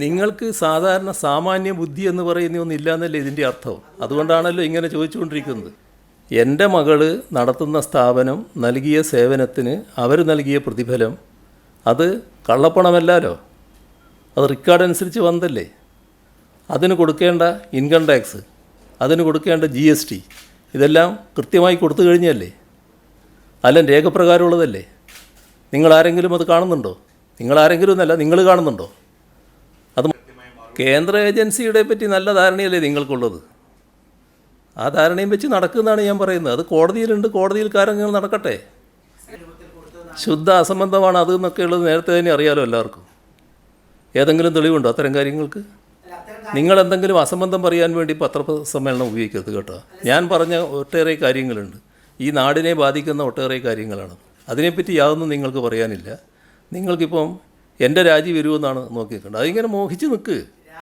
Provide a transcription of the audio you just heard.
നിങ്ങൾക്ക് സാധാരണ സാമാന്യ ബുദ്ധി എന്ന് പറയുന്ന ഒന്നില്ല എന്നല്ലേ ഇതിന്റെ അർത്ഥം? അതുകൊണ്ടാണല്ലോ ഇങ്ങനെ ചോദിച്ചുകൊണ്ടിരിക്കുന്നത്. എന്റെ മകൾ നടത്തുന്ന സ്ഥാപനം നൽകിയ സേവനത്തിന് അവർ നൽകിയ പ്രതിഫലം അത് കള്ളപ്പണമല്ലാലോ? അത് റിക്കാർഡ് അനുസരിച്ച് വന്നല്ലേ അതിന് കൊടുക്കേണ്ട ഇൻകം ടാക്സ് അതിന് കൊടുക്കേണ്ട ജി എസ് ടി ഇതെല്ലാം കൃത്യമായി കൊടുത്തു കഴിഞ്ഞല്ലേ അല്ല രേഖപ്രകാരമുള്ളതല്ലേ? നിങ്ങളാരെങ്കിലും അത് കാണുന്നുണ്ടോ? നിങ്ങളാരെങ്കിലും എന്നല്ല നിങ്ങൾ കാണുന്നുണ്ടോ? കേന്ദ്ര ഏജൻസിയുടെ പറ്റി നല്ല ധാരണയല്ലേ നിങ്ങൾക്കുള്ളത്? ആ ധാരണയും വെച്ച് നടക്കുന്നതാണ് ഞാൻ പറയുന്നത്. അത് കോടതിയിലുണ്ട്. കോടതിയിൽ കാര്യങ്ങൾ നടക്കട്ടെ. ശുദ്ധ അസംബന്ധമാണ് അത് എന്നൊക്കെ ഉള്ളത് നേരത്തെ തന്നെ അറിയാലോ എല്ലാവർക്കും. ഏതെങ്കിലും തെളിവുണ്ടോ അത്തരം കാര്യങ്ങൾക്ക്? നിങ്ങൾ എന്തെങ്കിലും അസംബന്ധം പറയാൻ വേണ്ടി പത്രസമ്മേളനം ഉപയോഗിക്കരുത് കേട്ടോ. ഞാൻ പറഞ്ഞ ഒട്ടേറെ കാര്യങ്ങളുണ്ട്. ഈ നാടിനെ ബാധിക്കുന്ന ഒട്ടേറെ കാര്യങ്ങളാണ്. അതിനെപ്പറ്റി യാതൊന്നും നിങ്ങൾക്ക് പറയാനില്ല. നിങ്ങൾക്കിപ്പം എന്റെ രാജി വരുമെന്നാണ് നോക്കിയിട്ടുണ്ട് അതിങ്ങനെ മോഹിച്ച് നിൽക്ക്.